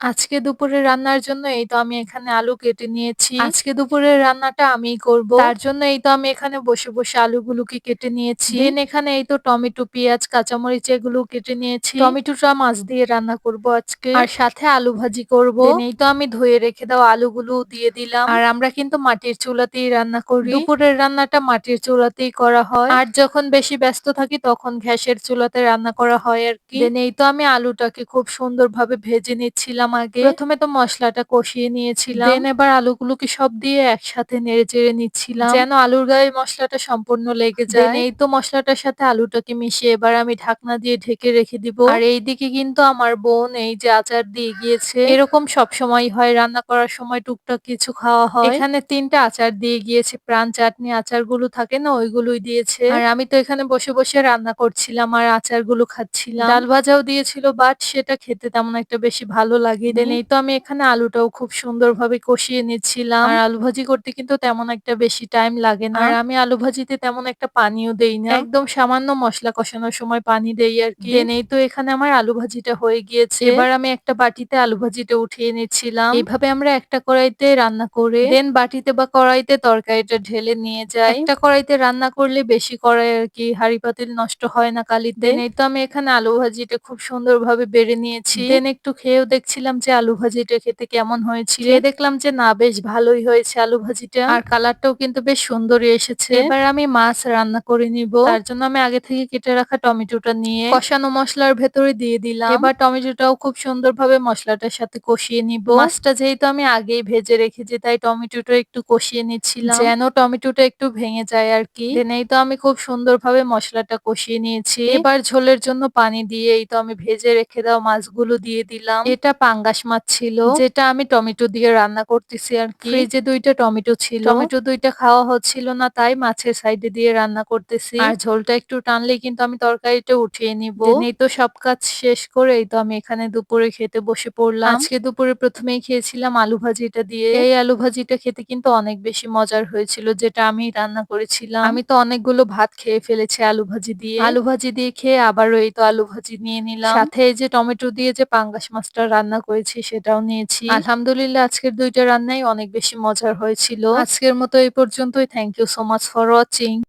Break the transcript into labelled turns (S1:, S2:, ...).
S1: আজকে দুপুরে রান্নার জন্য এই তো আমি এখানে আলু কেটে নিয়েছি। আজকে দুপুরের রান্নাটা আমিই করব। তার জন্য এই তো আমি এখানে বসে, বসে আলুগুলোকে কেটে নিয়েছি। দেন এখানে এই তো টমেটো, পেঁয়াজ, কাঁচামরিচ এগুলো কেটে নিয়েছি। টমেটোটা মাছ দিয়ে রান্না করব আজকে। আর সাথে আলু ভাজি করব। এই তো আমি ধুয়ে রেখে দেওয়া আলুগুলো দিয়ে দিলাম। আর আমরা কিন্তু মাটির চুলাতেই রান্না করি। দুপুরের রান্নাটা মাটির চুলাতেই করা হয়। আর যখন বেশি ব্যস্ত থাকি তখন গ্যাসের চুলাতে রান্না করা হয় আর কি। দেন এই তো আমি আলুটাকে খুব সুন্দরভাবে ভেজে নিচ্ছিলাম আগে। প্রথমে তো মসলাটা কষিয়ে নিয়েছিলাম। দেন এবার আলুগুলোকে সব দিয়ে একসাথে নেড়ে চেড়ে নিচ্ছিলাম। যেন আলুর গায়ে মশলাটা সম্পূর্ণ লেগে যায়। এই তো মশলাটার সাথে আলুটাকে মিশিয়ে এবার আমি ঢাকনা দিয়ে ঢেকে রেখে দিব। আর এইদিকে কিন্তু আমার বোন এই যে আচার দিয়ে গিয়েছে। এরকম সব সময় হয় রান্না করার সময় টুকটাক কিছু খাওয়া হয়। এখানে তিনটা আচার দিয়ে গিয়েছে প্রাণ চাটনি আচারগুলো থাকে না ওইগুলোই দিয়েছে। আর আমি তো এখানে বসে বসে রান্না করছিলাম আর আচারগুলো খাচ্ছিলাম। ডাল ভাজাও দিয়েছিল বাট সেটা খেতে তেমন একটা বেশি ভালো লাগে দেন এই তো আমি এখানে আলুটাও খুব সুন্দরভাবে কষিয়ে নিচ্ছিলাম। আর আলু ভাজি করতে কিন্তু তেমন একটা বেশি টাইম লাগে না। আর আমি আলু ভাজিতে তেমন একটা পানিও দেই না। একদম সামান্য মসলা কষানোর সময় পানি দেই আর কি। এই তো এখানে আমার আলু ভাজিটা হয়ে গিয়েছে। এবার আমি একটা বাটিতে আলু ভাজিটা উঠিয়ে নিচ্ছিলাম। এইভাবে আমরা একটা কড়াইতে রান্না করে দেন বাটিতে বা কড়াইতে তরকারিটা ঢেলে নিয়ে যাই। একটা কড়াইতে রান্না করলে বেশি কড়াই আর কি হাঁড়ি পাতিল নষ্ট হয় না কালিতে। এই তো আমি এখানে আলু ভাজিটা খুব সুন্দরভাবে বেড়ে নিয়েছি। দেন একটু খেয়েও দেখছিলাম যে আলু ভাজিটা খেতে কেমন হয়েছিল। দেখলাম যে না বেশ ভালোই হয়েছে আলু ভাজিটা। আর কালারটাও কিন্তু বেশ সুন্দরই এসেছে। এবার আমি মাছ রান্না করে নিব। তার জন্য আমি আগে থেকে কেটে রাখা টমেটোটা নিয়ে কষানো মশলার ভেতরে দিয়ে দিলাম। এবার টমেটোটাও খুব সুন্দরভাবে মশলাটার সাথে কষিয়ে নিব। মাছটা যেহেতু আমি আগেই ভেজে রেখেছি তাই টমেটোটা একটু কষিয়ে নিচ্ছিলাম। যেন টমেটোটা একটু ভেঙে যায় আর কি। এই তো আমি খুব সুন্দরভাবে মশলাটা কষিয়ে নিয়েছি। এবার ঝোলের জন্য পানি দিয়ে এই তো আমি ভেজে রেখে দেওয়া মাছগুলো দিয়ে দিলাম। এটা পাঙ্গাস মাছ ছিল। যেটা আমি টমেটো দিয়ে রান্না করতেছি আর কি। ফ্রিজে দুইটা টমেটো ছিল। টমেটো দুইটা খাওয়া হচ্ছিল না তাই মাছের সাইডে দিয়ে রান্না করতেছি। আর ঝোলটা একটু টানলে কিন্তু আমি তরকারিটা উঠিয়ে নিব। এই তো সব কাজ শেষ করে এই তো আমি এখানে দুপুরে খেতে বসে পড়লাম। আজকে দুপুরে প্রথমেই খেয়েছিলাম আলু ভাজিটা দিয়ে। এই আলু ভাজিটা খেতে কিন্তু অনেক বেশি মজার হয়েছিল যেটা আমি রান্না করেছিলাম। আমি তো অনেকগুলো ভাত খেয়ে ফেলেছি আলু ভাজি দিয়ে। আলু ভাজি দিয়ে খেয়ে আবারও এই তো আলু ভাজি নিয়ে নিলাম। সাথে এই যে টমেটো দিয়ে যে পাঙ্গাস মাছটা রান্না করেছি, সেটাও নিয়েছি। আলহামদুলিল্লাহ, আজকের দুইটা রান্নাই অনেক বেশি মজার হয়েছিল। আজকের মতো এই পর্যন্তই। Thank you so much for watching